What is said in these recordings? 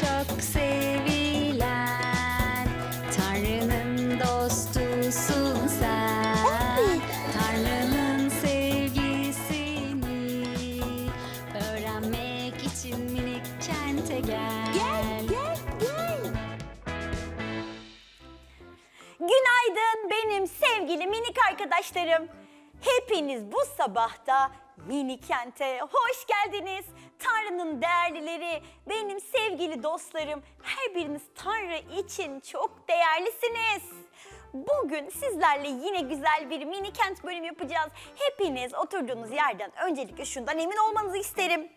çok sevilen Tanrı'nın dostusun sen Tanrı'nın sevgisini öğrenmek için minik kente gel Gel, gel, gel. Günaydın benim sevgili minik arkadaşlarım. Hepiniz bu sabahta mini kente hoş geldiniz. Tanrı'nın değerlileri, benim sevgili dostlarım, her biriniz Tanrı için çok değerlisiniz. Bugün sizlerle yine güzel bir mini kent bölüm yapacağız. Hepiniz oturduğunuz yerden öncelikle şundan emin olmanızı isterim.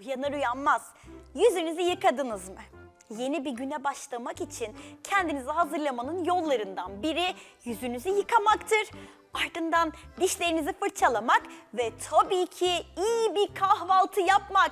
Uyanır uyanmaz yüzünüzü yıkadınız mı? Yeni bir güne başlamak için kendinizi hazırlamanın yollarından biri yüzünüzü yıkamaktır. Ardından dişlerinizi fırçalamak ve tabii ki iyi bir kahvaltı yapmak.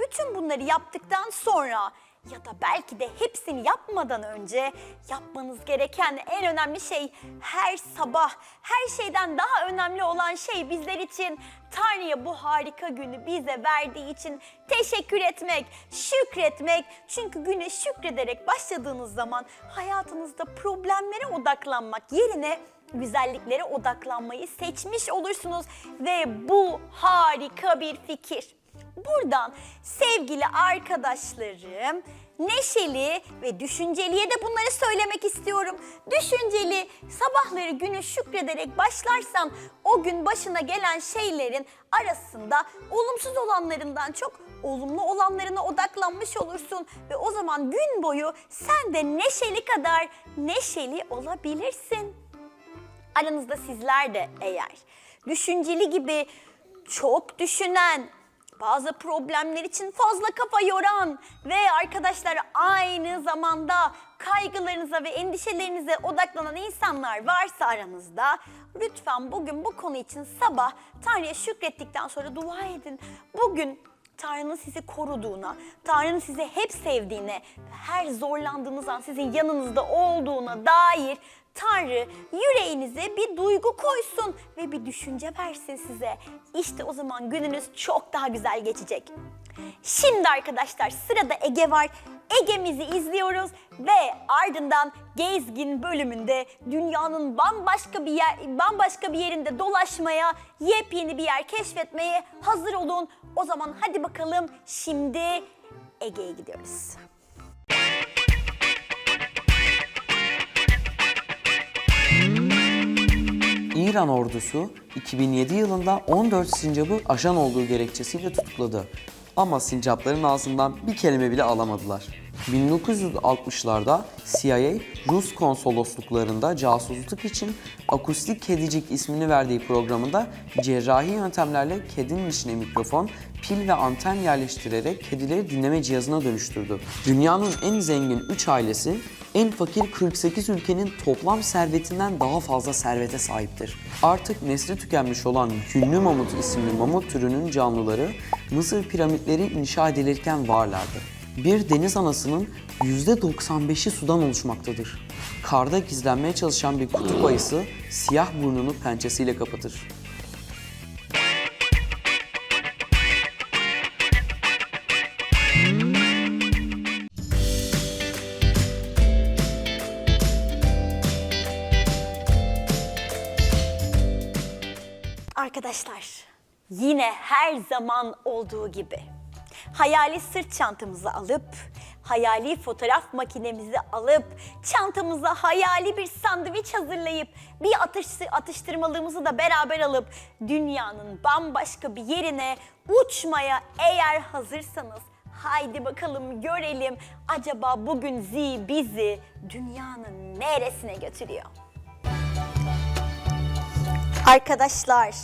Bütün bunları yaptıktan sonra ya da belki de hepsini yapmadan önce yapmanız gereken en önemli şey her sabah her şeyden daha önemli olan şey bizler için Tanrı'ya bu harika günü bize verdiği için teşekkür etmek, şükretmek. Çünkü güne şükrederek başladığınız zaman hayatınızda problemlere odaklanmak yerine güzelliklere odaklanmayı seçmiş olursunuz ve bu harika bir fikir. Buradan sevgili arkadaşlarım neşeli ve düşünceliye de bunları söylemek istiyorum. Düşünceli sabahları günü şükrederek başlarsan o gün başına gelen şeylerin arasında olumsuz olanlarından çok olumlu olanlarına odaklanmış olursun ve o zaman gün boyu sen de neşeli kadar neşeli olabilirsin. Aranızda sizler de eğer düşünceli gibi çok düşünen, bazı problemler için fazla kafa yoran ve arkadaşlar aynı zamanda kaygılarınıza ve endişelerinize odaklanan insanlar varsa aranızda lütfen bugün bu konu için sabah Tanrı'ya şükrettikten sonra dua edin. Bugün Tanrı'nın sizi koruduğuna, Tanrı'nın sizi hep sevdiğine, her zorlandığınız an sizin yanınızda olduğuna dair Tanrı yüreğinize bir duygu koysun ve bir düşünce versin size. İşte o zaman gününüz çok daha güzel geçecek. Şimdi arkadaşlar sırada Ege var. Ege'mizi izliyoruz ve ardından Gezgin bölümünde dünyanın bambaşka bir yer bambaşka bir yerinde dolaşmaya, yepyeni bir yer keşfetmeye hazır olun. O zaman hadi bakalım şimdi Ege'ye gidiyoruz. İran ordusu 2007 yılında 14 sincabı ajan olduğu gerekçesiyle tutukladı. Ama sincapların ağzından bir kelime bile alamadılar. 1960'larda CIA Rus konsolosluklarında casusluk için akustik kedicik ismini verdiği programında cerrahi yöntemlerle kedinin içine mikrofon, pil ve anten yerleştirerek kedileri dinleme cihazına dönüştürdü. Dünyanın en zengin 3 ailesi en fakir 48 ülkenin toplam servetinden daha fazla servete sahiptir. Artık nesli tükenmiş olan Yünlü Mamut isimli mamut türünün canlıları Mısır piramitleri inşa edilirken varlardı. Bir deniz anasının %95'i sudan oluşmaktadır. Karda gizlenmeye çalışan bir kutup ayısı siyah burnunu pençesiyle kapatır. Arkadaşlar yine her zaman olduğu gibi hayali sırt çantamızı alıp hayali fotoğraf makinemizi alıp çantamıza hayali bir sandviç hazırlayıp bir atış, atıştırmalığımızı da beraber alıp dünyanın bambaşka bir yerine uçmaya eğer hazırsanız haydi bakalım görelim acaba bugün Z bizi dünyanın neresine götürüyor? Arkadaşlar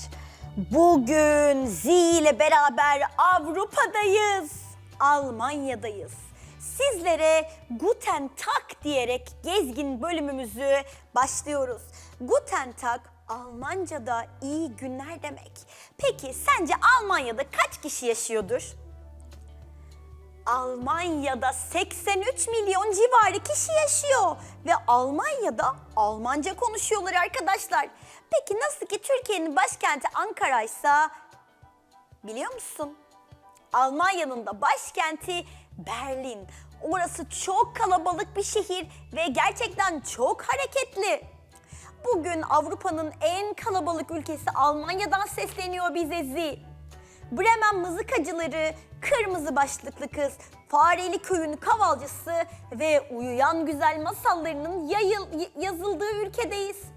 bugün Z ile beraber Avrupa'dayız. Almanya'dayız. Sizlere Guten Tag diyerek gezgin bölümümüzü başlıyoruz. Guten Tag Almanca'da iyi günler demek. Peki sence Almanya'da kaç kişi yaşıyordur? Almanya'da 83 milyon civarı kişi yaşıyor ve Almanya'da Almanca konuşuyorlar arkadaşlar. Peki nasıl ki Türkiye'nin başkenti Ankara'ysa biliyor musun? Almanya'nın da başkenti Berlin. Orası çok kalabalık bir şehir ve gerçekten çok hareketli. Bugün Avrupa'nın en kalabalık ülkesi Almanya'dan sesleniyor bize Zi. Bremen mızıkacıları, kırmızı başlıklı kız, Fareli köyün kavalcısı ve uyuyan güzel masallarının yayıl, yazıldığı ülkedeyiz.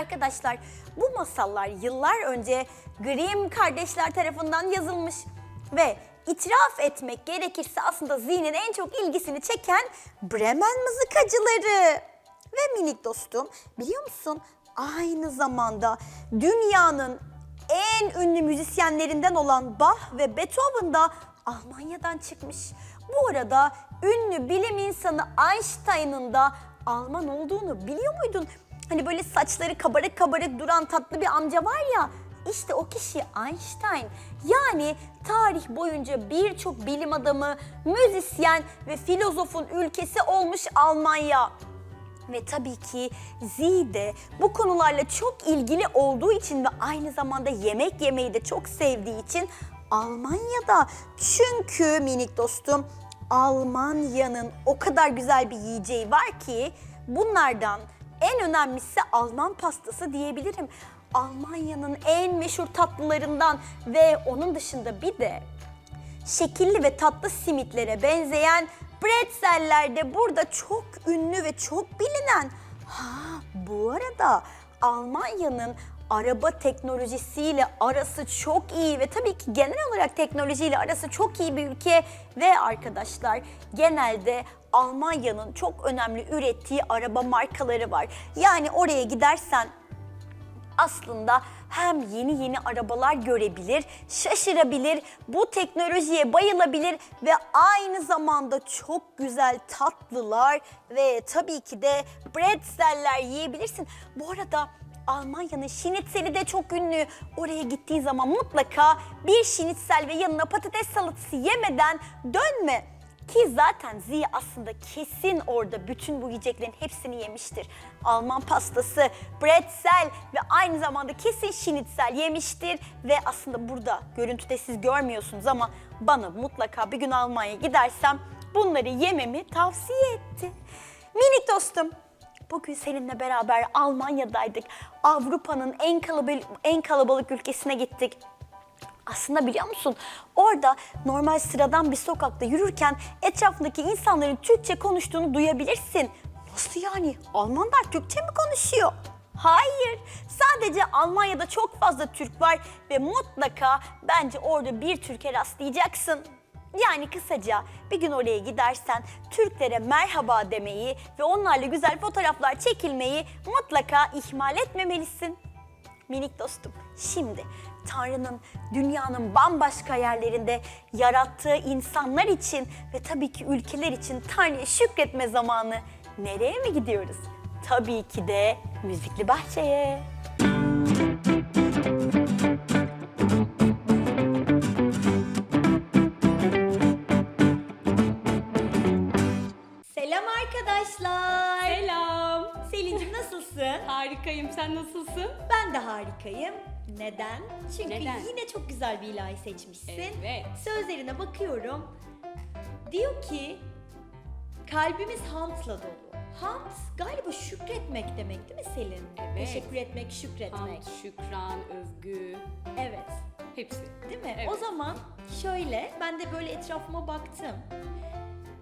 Arkadaşlar bu masallar yıllar önce Grimm kardeşler tarafından yazılmış ve itiraf etmek gerekirse aslında zihnin en çok ilgisini çeken Bremen mızıkacıları. Ve minik dostum biliyor musun aynı zamanda dünyanın en ünlü müzisyenlerinden olan Bach ve Beethoven da Almanya'dan çıkmış. Bu arada ünlü bilim insanı Einstein'ın da Alman olduğunu biliyor muydun? Hani böyle saçları kabarık kabarık duran tatlı bir amca var ya. İşte o kişi Einstein. Yani tarih boyunca birçok bilim adamı, müzisyen ve filozofun ülkesi olmuş Almanya. Ve tabii ki Z de bu konularla çok ilgili olduğu için ve aynı zamanda yemek yemeyi de çok sevdiği için Almanya'da. Çünkü minik dostum Almanya'nın o kadar güzel bir yiyeceği var ki bunlardan en önemlisi Alman pastası diyebilirim. Almanya'nın en meşhur tatlılarından ve onun dışında bir de şekilli ve tatlı simitlere benzeyen pretzeller de burada çok ünlü ve çok bilinen. Ha bu arada Almanya'nın araba teknolojisiyle arası çok iyi ve tabii ki genel olarak teknolojiyle arası çok iyi bir ülke ve arkadaşlar genelde Almanya'nın çok önemli ürettiği araba markaları var. Yani oraya gidersen aslında hem yeni yeni arabalar görebilir, şaşırabilir, bu teknolojiye bayılabilir ve aynı zamanda çok güzel tatlılar ve tabii ki de pretzeller yiyebilirsin. Bu arada Almanya'nın şinitzeli de çok ünlü. Oraya gittiğin zaman mutlaka bir şinitzel ve yanına patates salatası yemeden dönme. Ki zaten Ziya aslında kesin orada bütün bu yiyeceklerin hepsini yemiştir. Alman pastası, pretzel ve aynı zamanda kesin şinitzel yemiştir. Ve aslında burada görüntüde siz görmüyorsunuz ama bana mutlaka bir gün Almanya'ya gidersem bunları yememi tavsiye etti. Minik dostum, Bugün seninle beraber Almanya'daydık. Avrupa'nın en kalabalık, en kalabalık ülkesine gittik. Aslında biliyor musun? Orada normal sıradan bir sokakta yürürken etrafındaki insanların Türkçe konuştuğunu duyabilirsin. Nasıl yani? Almanlar Türkçe mi konuşuyor? Hayır. Sadece Almanya'da çok fazla Türk var ve mutlaka bence orada bir Türk'e rastlayacaksın. Yani kısaca bir gün oraya gidersen Türklere merhaba demeyi ve onlarla güzel fotoğraflar çekilmeyi mutlaka ihmal etmemelisin. Minik dostum, şimdi Tanrı'nın dünyanın bambaşka yerlerinde yarattığı insanlar için ve tabii ki ülkeler için Tanrı'ya şükretme zamanı. Nereye mi gidiyoruz? Tabii ki de müzikli bahçeye. Harikayım. Sen nasılsın? Ben de harikayım. Neden? Çünkü Neden? yine çok güzel bir ilahi seçmişsin. Evet. Sözlerine bakıyorum. Diyor ki kalbimiz hamdla dolu. Hamd galiba şükretmek demek değil mi Selin? Evet. Teşekkür etmek, şükretmek. Hamd, şükran, övgü. Evet. Hepsi. Değil mi? Evet. O zaman şöyle ben de böyle etrafıma baktım.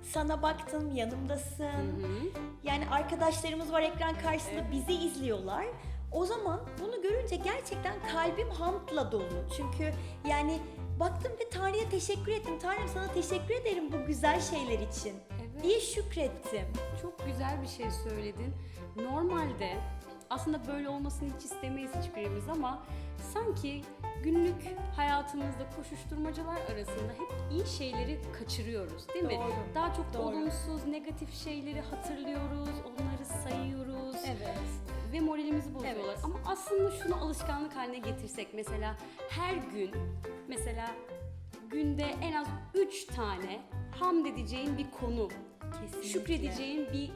Sana baktım, yanımdasın. Hı. Yani arkadaşlarımız var ekran karşısında bizi izliyorlar. O zaman bunu görünce gerçekten kalbim hamdla dolu. Çünkü yani baktım ve Tanrı'ya teşekkür ettim. Tanrım sana teşekkür ederim bu güzel şeyler için. Evet. Diye şükrettim. Çok güzel bir şey söyledin. Normalde aslında böyle olmasını hiç istemeyiz hiçbirimiz ama sanki günlük hayatımızda koşuşturmacalar arasında hep iyi şeyleri kaçırıyoruz değil mi? Doğru, Daha çok doğru. olumsuz, negatif şeyleri hatırlıyoruz, onları sayıyoruz. Evet. ve moralimizi bozuyorlar. Evet. Ama aslında şunu alışkanlık haline getirsek mesela her gün mesela günde en az 3 tane hamd edeceğin bir konu, Kesinlikle. şükredeceğin bir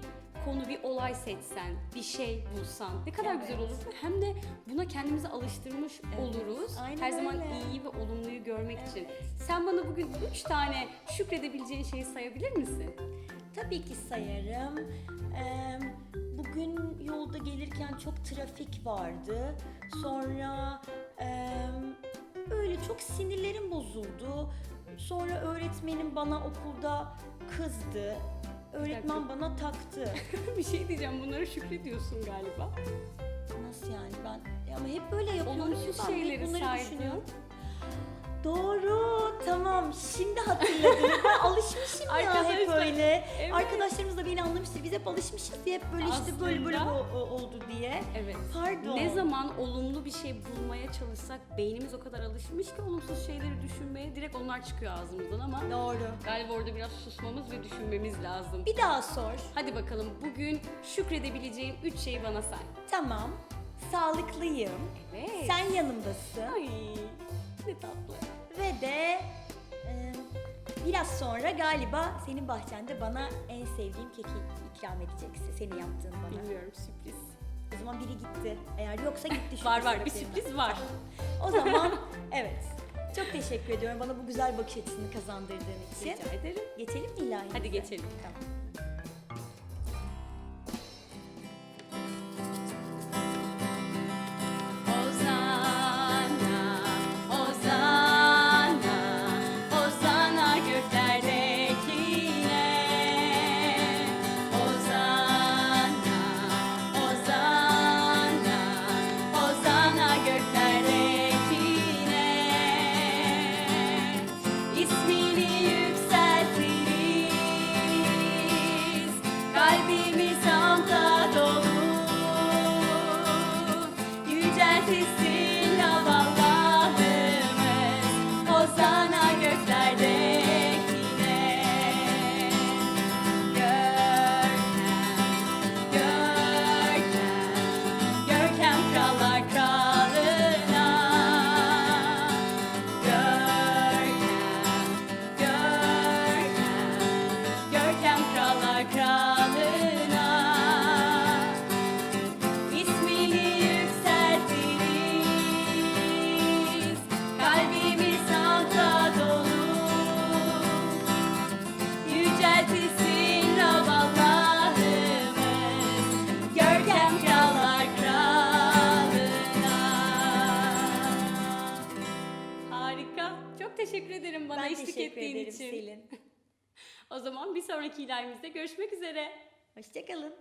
konu, bir olay seçsen, bir şey bulsan ne kadar güzel olur. Hem de buna kendimizi alıştırmış oluruz. aynen Her zaman öyle. iyi ve olumluyu görmek için. Sen bana bugün üç tane şükredebileceğin şeyi sayabilir misin? Tabii ki sayarım. Ee, bugün yolda gelirken çok trafik vardı. Sonra e, öyle çok sinirlerim bozuldu. Sonra öğretmenim bana okulda kızdı. Öğretmen bana taktı. bir şey diyeceğim bunlara şükrediyorsun galiba. Nasıl yani ben ama hep böyle yapıyorum. Olumsuz Ben hep şeyleri bunları saydın. düşünüyorum. Doğru, tamam. Şimdi hatırladım. ben alışmışım ya hep Arkadaşlar, öyle. evet. Arkadaşlarımız da beni anlamıştır. Biz hep alışmışız diye hep böyle işte böyle böyle Aslında- o- o- oldu diye. Evet. Pardon. Ne zaman olumlu bir şey bulmaya çalışsak beynimiz o kadar alışmış ki olumsuz şeyleri düşünmeye direkt onlar çıkıyor ağzımızdan ama Doğru. galiba orada biraz susmamız ve düşünmemiz lazım. Bir daha sor. Hadi bakalım bugün şükredebileceğin üç şeyi bana say. Tamam. Sağlıklıyım. Evet. Sen yanımdasın. Ay ne tatlı. Ve de e, biraz sonra galiba senin bahçende bana en sevdiğim keki ikram edeceksin. Senin yaptığın bana. Bilmiyorum sürpriz. O zaman biri gitti. Eğer yoksa gitti şu Var var bir sürpriz var. O zaman evet. Çok teşekkür ediyorum bana bu güzel bakış açısını kazandırdığın için. Rica ederim. Geçelim mi ilahi? Hadi geçelim. Tamam. Hoşçakalın.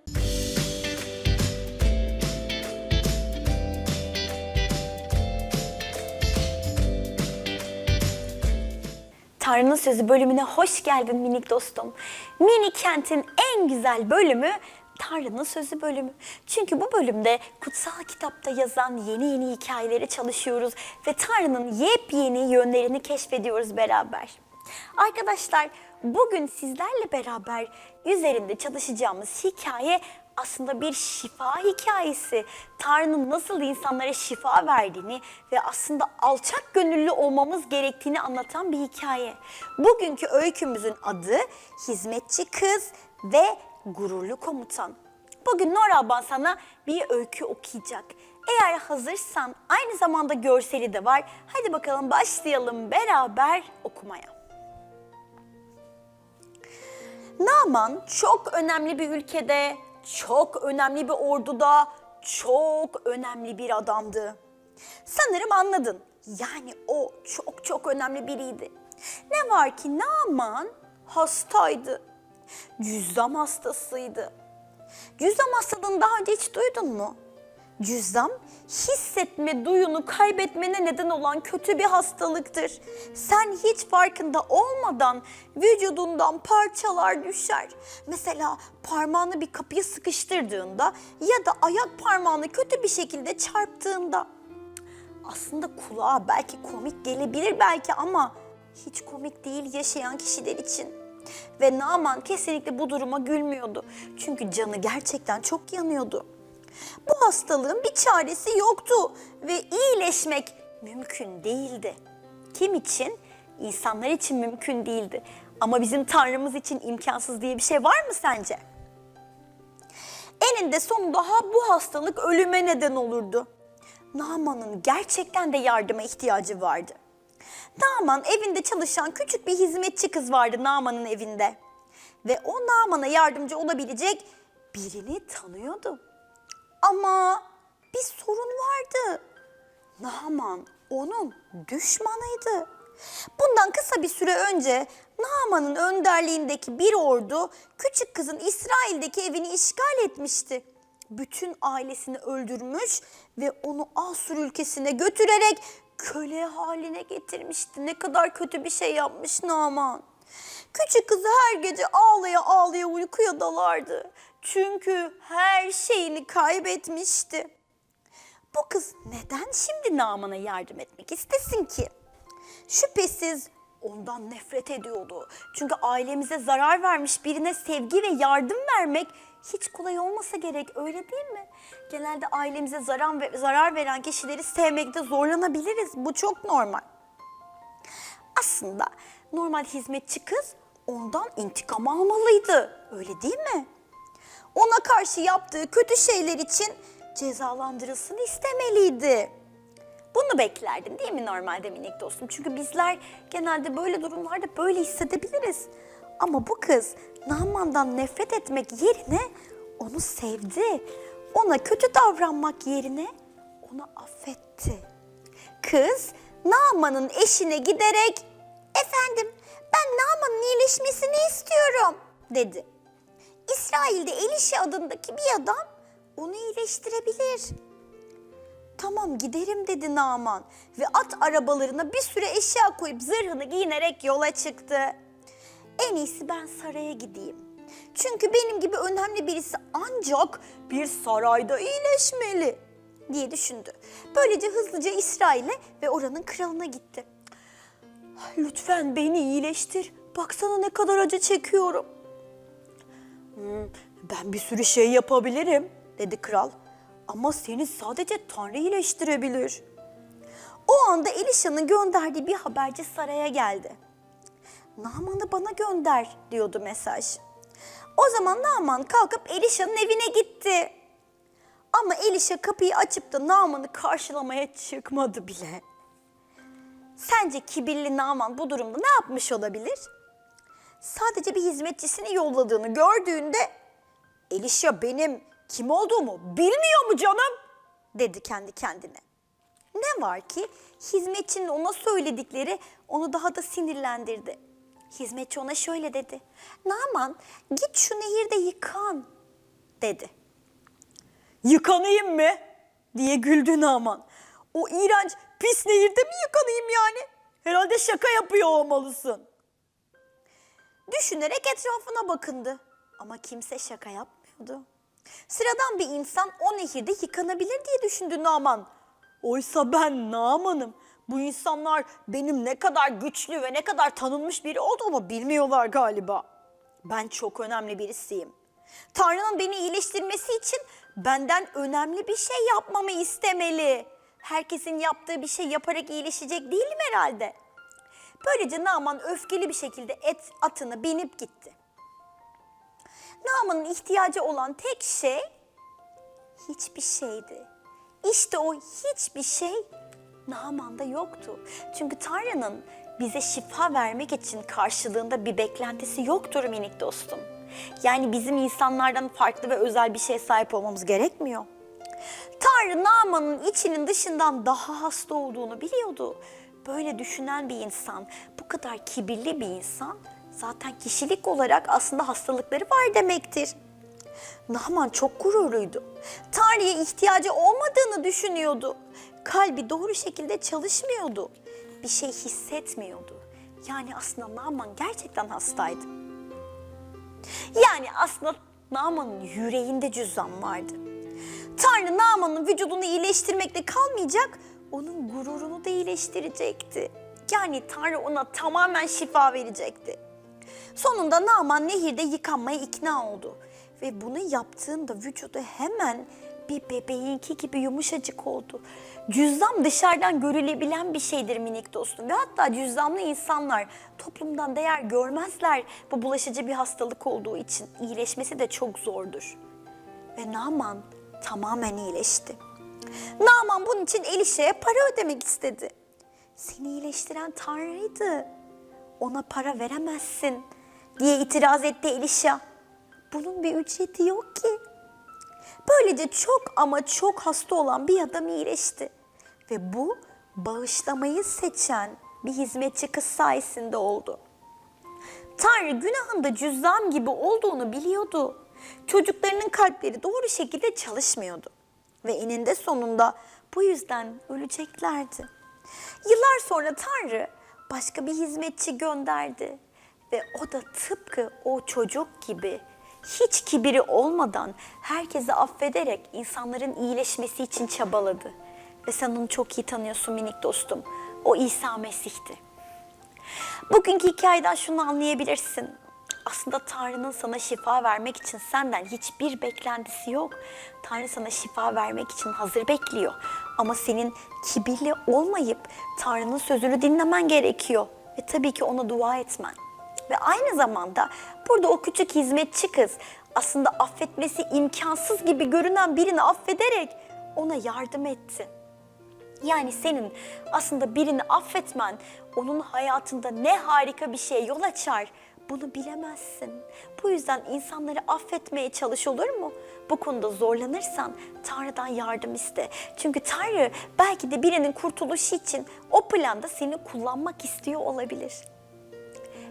Tanrı'nın Sözü bölümüne hoş geldin minik dostum. Mini kentin en güzel bölümü Tanrı'nın Sözü bölümü. Çünkü bu bölümde kutsal kitapta yazan yeni yeni hikayeleri çalışıyoruz ve Tanrı'nın yepyeni yönlerini keşfediyoruz beraber. Arkadaşlar bugün sizlerle beraber üzerinde çalışacağımız hikaye aslında bir şifa hikayesi. Tanrı'nın nasıl insanlara şifa verdiğini ve aslında alçak gönüllü olmamız gerektiğini anlatan bir hikaye. Bugünkü öykümüzün adı Hizmetçi Kız ve Gururlu Komutan. Bugün Nora ablan sana bir öykü okuyacak. Eğer hazırsan aynı zamanda görseli de var. Hadi bakalım başlayalım beraber okumaya. Naman çok önemli bir ülkede, çok önemli bir orduda, çok önemli bir adamdı. Sanırım anladın. Yani o çok çok önemli biriydi. Ne var ki Naman hastaydı. Cüzzam hastasıydı. Cüzzam hastalığını daha önce hiç duydun mu? Cüzzam hissetme duyunu kaybetmene neden olan kötü bir hastalıktır. Sen hiç farkında olmadan vücudundan parçalar düşer. Mesela parmağını bir kapıya sıkıştırdığında ya da ayak parmağını kötü bir şekilde çarptığında. Aslında kulağa belki komik gelebilir belki ama hiç komik değil yaşayan kişiler için. Ve Naman kesinlikle bu duruma gülmüyordu. Çünkü canı gerçekten çok yanıyordu. Bu hastalığın bir çaresi yoktu ve iyileşmek mümkün değildi. Kim için? İnsanlar için mümkün değildi. Ama bizim Tanrımız için imkansız diye bir şey var mı sence? Eninde sonunda ha bu hastalık ölüme neden olurdu. Naman'ın gerçekten de yardıma ihtiyacı vardı. Naman evinde çalışan küçük bir hizmetçi kız vardı Naman'ın evinde. Ve o Naman'a yardımcı olabilecek birini tanıyordu. Ama bir sorun vardı. Naman onun düşmanıydı. Bundan kısa bir süre önce Naman'ın önderliğindeki bir ordu küçük kızın İsrail'deki evini işgal etmişti. Bütün ailesini öldürmüş ve onu Asur ülkesine götürerek köle haline getirmişti. Ne kadar kötü bir şey yapmış Naman. Küçük kızı her gece ağlaya ağlaya uykuya dalardı. Çünkü her şeyini kaybetmişti. Bu kız neden şimdi Naman'a yardım etmek istesin ki? Şüphesiz ondan nefret ediyordu. Çünkü ailemize zarar vermiş birine sevgi ve yardım vermek hiç kolay olmasa gerek öyle değil mi? Genelde ailemize zarar, ve, zarar veren kişileri sevmekte zorlanabiliriz. Bu çok normal. Aslında normal hizmetçi kız ondan intikam almalıydı. Öyle değil mi? Ona karşı yaptığı kötü şeyler için cezalandırılsın istemeliydi. Bunu beklerdin değil mi normalde minik dostum? Çünkü bizler genelde böyle durumlarda böyle hissedebiliriz. Ama bu kız Naman'dan nefret etmek yerine onu sevdi. Ona kötü davranmak yerine onu affetti. Kız Naman'ın eşine giderek efendim ben Naman'ın iyileşmesini istiyorum dedi. İsrail'de Elişe adındaki bir adam onu iyileştirebilir. Tamam giderim dedi Naman ve at arabalarına bir süre eşya koyup zırhını giyinerek yola çıktı. En iyisi ben saraya gideyim. Çünkü benim gibi önemli birisi ancak bir sarayda iyileşmeli diye düşündü. Böylece hızlıca İsrail'e ve oranın kralına gitti. Lütfen beni iyileştir. Baksana ne kadar acı çekiyorum. "Hmm, ben bir sürü şey yapabilirim dedi kral. Ama seni sadece Tanrı iyileştirebilir. O anda Elişa'nın gönderdiği bir haberci saraya geldi. Naman'ı bana gönder diyordu mesaj. O zaman Naman kalkıp Elişa'nın evine gitti. Ama Elişa kapıyı açıp da Naman'ı karşılamaya çıkmadı bile. Sence kibirli Naman bu durumda ne yapmış olabilir? Sadece bir hizmetçisini yolladığını gördüğünde Elişa benim kim olduğumu bilmiyor mu canım? dedi kendi kendine. Ne var ki hizmetçinin ona söyledikleri onu daha da sinirlendirdi. Hizmetçi ona şöyle dedi. Naman git şu nehirde yıkan dedi. Yıkanayım mı? diye güldü Naman. O iğrenç pis nehirde mi yıkanayım yani? Herhalde şaka yapıyor olmalısın. Düşünerek etrafına bakındı. Ama kimse şaka yapmıyordu. Sıradan bir insan o nehirde yıkanabilir diye düşündü Naman. Oysa ben Naman'ım. Bu insanlar benim ne kadar güçlü ve ne kadar tanınmış biri olduğumu bilmiyorlar galiba. Ben çok önemli birisiyim. Tanrı'nın beni iyileştirmesi için benden önemli bir şey yapmamı istemeli. Herkesin yaptığı bir şey yaparak iyileşecek değilim herhalde. Böylece Naman öfkeli bir şekilde et atını binip gitti. Naman'ın ihtiyacı olan tek şey hiçbir şeydi. İşte o hiçbir şey Naman'da yoktu. Çünkü Tanrı'nın bize şifa vermek için karşılığında bir beklentisi yoktur minik dostum. Yani bizim insanlardan farklı ve özel bir şeye sahip olmamız gerekmiyor. Tanrı Naman'ın içinin dışından daha hasta olduğunu biliyordu. Böyle düşünen bir insan, bu kadar kibirli bir insan zaten kişilik olarak aslında hastalıkları var demektir. Naaman çok gururluydu. Tanrı'ya ihtiyacı olmadığını düşünüyordu. Kalbi doğru şekilde çalışmıyordu. Bir şey hissetmiyordu. Yani aslında Naaman gerçekten hastaydı. Yani aslında Naaman'ın yüreğinde cüzdan vardı. Tanrı Naaman'ın vücudunu iyileştirmekle kalmayacak, onun gururunu da iyileştirecekti. Yani Tanrı ona tamamen şifa verecekti. Sonunda Naaman nehirde yıkanmaya ikna oldu. Ve bunu yaptığında vücudu hemen bir bebeğinki gibi yumuşacık oldu. Cüzdan dışarıdan görülebilen bir şeydir minik dostum. Ve hatta cüzdanlı insanlar toplumdan değer görmezler bu bulaşıcı bir hastalık olduğu için. iyileşmesi de çok zordur. ve Naman tamamen iyileşti. Naman bunun için Elişe'ye para ödemek istedi. Seni iyileştiren Tanrı'ydı. Ona para veremezsin diye itiraz etti Elişa. Bunun bir ücreti yok ki. Böylece çok ama çok hasta olan bir adam iyileşti. Ve bu bağışlamayı seçen bir hizmetçi kız sayesinde oldu. Tanrı günahında cüzdan gibi olduğunu biliyordu. Çocuklarının kalpleri doğru şekilde çalışmıyordu. Ve eninde sonunda bu yüzden öleceklerdi. Yıllar sonra Tanrı başka bir hizmetçi gönderdi. Ve o da tıpkı o çocuk gibi hiç kibiri olmadan herkesi affederek insanların iyileşmesi için çabaladı. Ve sen onu çok iyi tanıyorsun minik dostum. O İsa Mesih'ti. Bugünkü hikayeden şunu anlayabilirsin. Aslında Tanrı'nın sana şifa vermek için senden hiçbir beklentisi yok. Tanrı sana şifa vermek için hazır bekliyor. Ama senin kibirli olmayıp Tanrı'nın sözünü dinlemen gerekiyor. Ve tabii ki ona dua etmen. Ve aynı zamanda burada o küçük hizmetçi kız aslında affetmesi imkansız gibi görünen birini affederek ona yardım etti. Yani senin aslında birini affetmen onun hayatında ne harika bir şeye yol açar. Bunu bilemezsin. Bu yüzden insanları affetmeye çalış olur mu? Bu konuda zorlanırsan Tanrı'dan yardım iste. Çünkü Tanrı belki de birinin kurtuluşu için o planda seni kullanmak istiyor olabilir.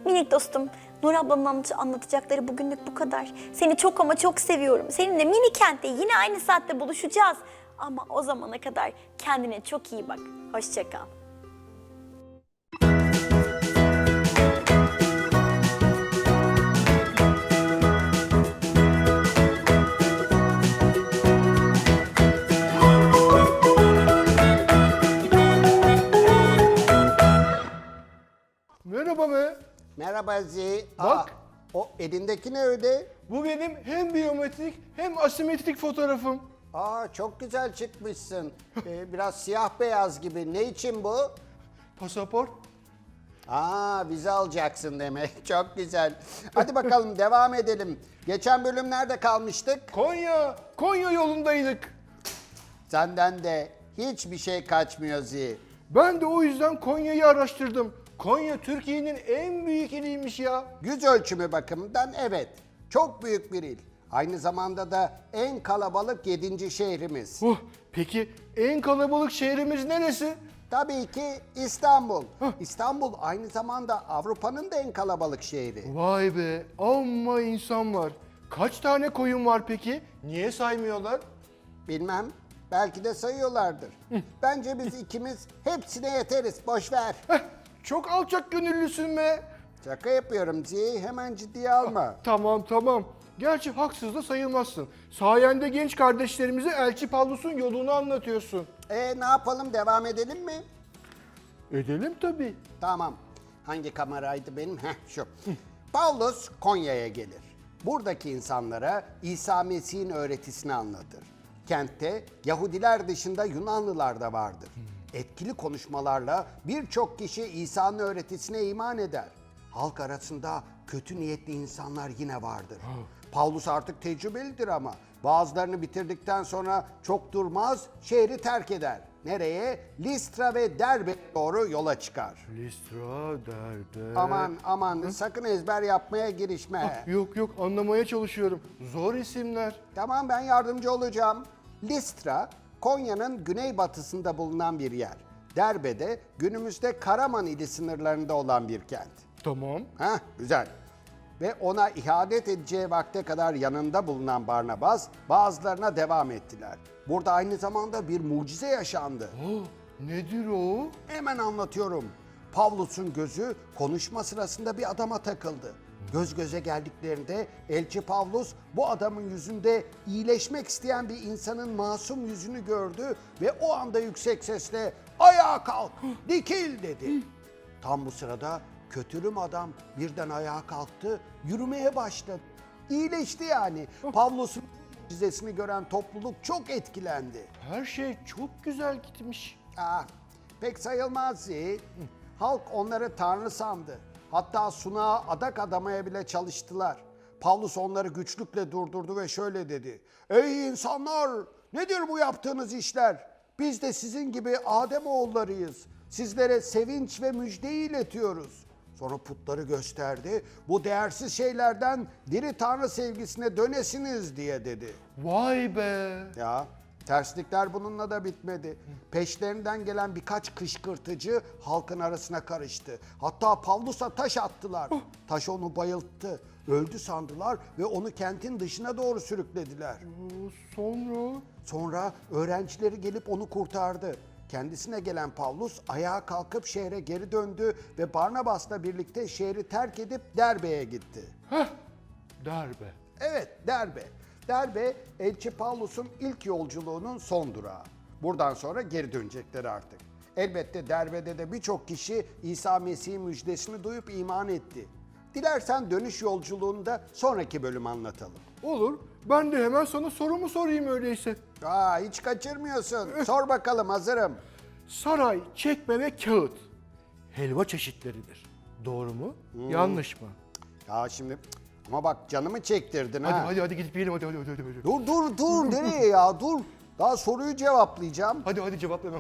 Minik dostum, Nur ablanın anlat- anlatacakları bugünlük bu kadar. Seni çok ama çok seviyorum. Seninle mini kentte yine aynı saatte buluşacağız. Ama o zamana kadar kendine çok iyi bak. Hoşça Merhaba be. Merhaba Zi. Bak. Aa, o elindeki ne öyle? Bu benim hem biyometrik hem asimetrik fotoğrafım. Aa çok güzel çıkmışsın. Ee, biraz siyah beyaz gibi. Ne için bu? Pasaport. Aa vize alacaksın demek. Çok güzel. Hadi bakalım devam edelim. Geçen bölüm nerede kalmıştık? Konya. Konya yolundaydık. Senden de hiçbir şey kaçmıyor Zi. Ben de o yüzden Konya'yı araştırdım. Konya Türkiye'nin en büyük iliymiş ya. Yüz ölçümü bakımından evet. Çok büyük bir il. Aynı zamanda da en kalabalık yedinci şehrimiz. Oh, peki en kalabalık şehrimiz neresi? Tabii ki İstanbul. İstanbul aynı zamanda Avrupa'nın da en kalabalık şehri. Vay be amma insan var. Kaç tane koyun var peki? Niye saymıyorlar? Bilmem. Belki de sayıyorlardır. Bence biz ikimiz hepsine yeteriz. Boş ver. Heh, çok alçak gönüllüsün be. Şaka yapıyorum Ziyi. Hemen ciddiye alma. Tamam tamam. Gerçi haksız da sayılmazsın. Sayende genç kardeşlerimize Elçi Pavlus'un yolunu anlatıyorsun. E ne yapalım? Devam edelim mi? Edelim tabii. Tamam. Hangi kameraydı benim? Heh şu. Paulus Konya'ya gelir. Buradaki insanlara İsa Mesih'in öğretisini anlatır. Kentte Yahudiler dışında Yunanlılar da vardır. Etkili konuşmalarla birçok kişi İsa'nın öğretisine iman eder. Halk arasında kötü niyetli insanlar yine vardır. Paulus artık tecrübelidir ama bazılarını bitirdikten sonra çok durmaz, şehri terk eder. Nereye? Listra ve Derbe doğru yola çıkar. Listra derbe. Aman aman sakın ezber yapmaya girişme. Yok yok anlamaya çalışıyorum. Zor isimler. tamam ben yardımcı olacağım. Listra Konya'nın güneybatısında bulunan bir yer. Derbe de günümüzde Karaman ili sınırlarında olan bir kent. Tamam. Heh, güzel. Ve ona ihanet edeceği vakte kadar yanında bulunan Barnabas bazılarına devam ettiler. Burada aynı zamanda bir mucize yaşandı. Oh, nedir o? Hemen anlatıyorum. Pavlus'un gözü konuşma sırasında bir adama takıldı. Göz göze geldiklerinde elçi Pavlus bu adamın yüzünde iyileşmek isteyen bir insanın masum yüzünü gördü ve o anda yüksek sesle ayağa kalk, dikil dedi. Tam bu sırada kötülüm adam birden ayağa kalktı, yürümeye başladı. İyileşti yani. Pavlus'un mucizesini gören topluluk çok etkilendi. Her şey çok güzel gitmiş. Ah, pek sayılmaz. Halk onları tanrı sandı. Hatta sunağa adak adamaya bile çalıştılar. Pavlus onları güçlükle durdurdu ve şöyle dedi. Ey insanlar nedir bu yaptığınız işler? Biz de sizin gibi Adem oğullarıyız. Sizlere sevinç ve müjdeyi iletiyoruz. Sonra putları gösterdi. Bu değersiz şeylerden diri Tanrı sevgisine dönesiniz diye dedi. Vay be. Ya terslikler bununla da bitmedi. Peşlerinden gelen birkaç kışkırtıcı halkın arasına karıştı. Hatta Pavlus'a taş attılar. Taş onu bayılttı. Öldü sandılar ve onu kentin dışına doğru sürüklediler. Sonra? Sonra öğrencileri gelip onu kurtardı. Kendisine gelen Pavlus ayağa kalkıp şehre geri döndü ve Barnabas'la birlikte şehri terk edip Derbe'ye gitti. Heh. Darbe. Evet, Derbe. Derbe, Elçi Paulus'un ilk yolculuğunun son durağı. Buradan sonra geri dönecekler artık. Elbette Derbe'de de birçok kişi İsa Mesih'in müjdesini duyup iman etti. Dilersen dönüş yolculuğunu da sonraki bölüm anlatalım. Olur. Ben de hemen sana sorumu sorayım öyleyse. Aa, hiç kaçırmıyorsun. Sor bakalım, hazırım. Saray, çekme ve kağıt helva çeşitleridir. Doğru mu? Yanlış mı? Ya şimdi ama bak canımı çektirdin Hadi ha. hadi hadi gidip yiyelim hadi hadi hadi. Hadi Dur dur dur nereye ya dur. Daha soruyu cevaplayacağım. hadi, hadi cevap ver.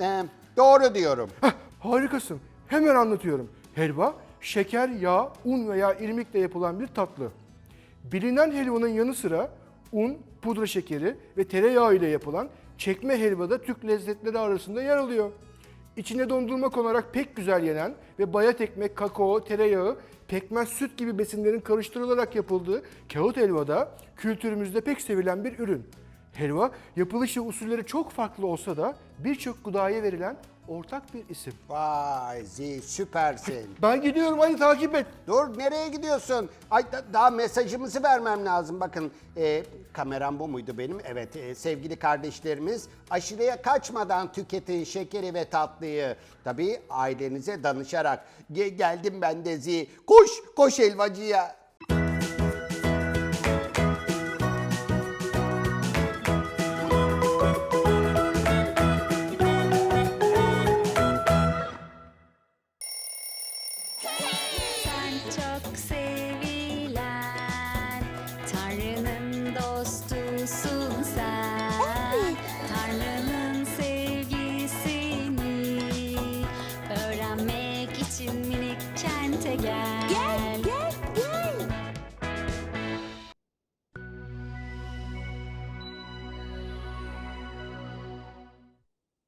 Ee, doğru diyorum. Heh, harikasın. Hemen anlatıyorum. Helva, şeker, yağ, un veya irmikle yapılan bir tatlı. Bilinen helvanın yanı sıra un, pudra şekeri ve tereyağı ile yapılan çekme helva da Türk lezzetleri arasında yer alıyor. İçine dondurma konarak pek güzel yenen ve bayat ekmek, kakao, tereyağı, pekmez, süt gibi besinlerin karıştırılarak yapıldığı kağıt helva da kültürümüzde pek sevilen bir ürün. Helva yapılış ve usulleri çok farklı olsa da birçok gıdaya verilen ortak bir isim. Vay Zi süpersin. Ben gidiyorum hadi takip et. Dur nereye gidiyorsun? Ay da- daha mesajımızı vermem lazım. Bakın e, kameram bu muydu benim? Evet e, sevgili kardeşlerimiz aşırıya kaçmadan tüketin şekeri ve tatlıyı. Tabii ailenize danışarak. Ge- geldim ben de Zi. Koş koş helvacıya.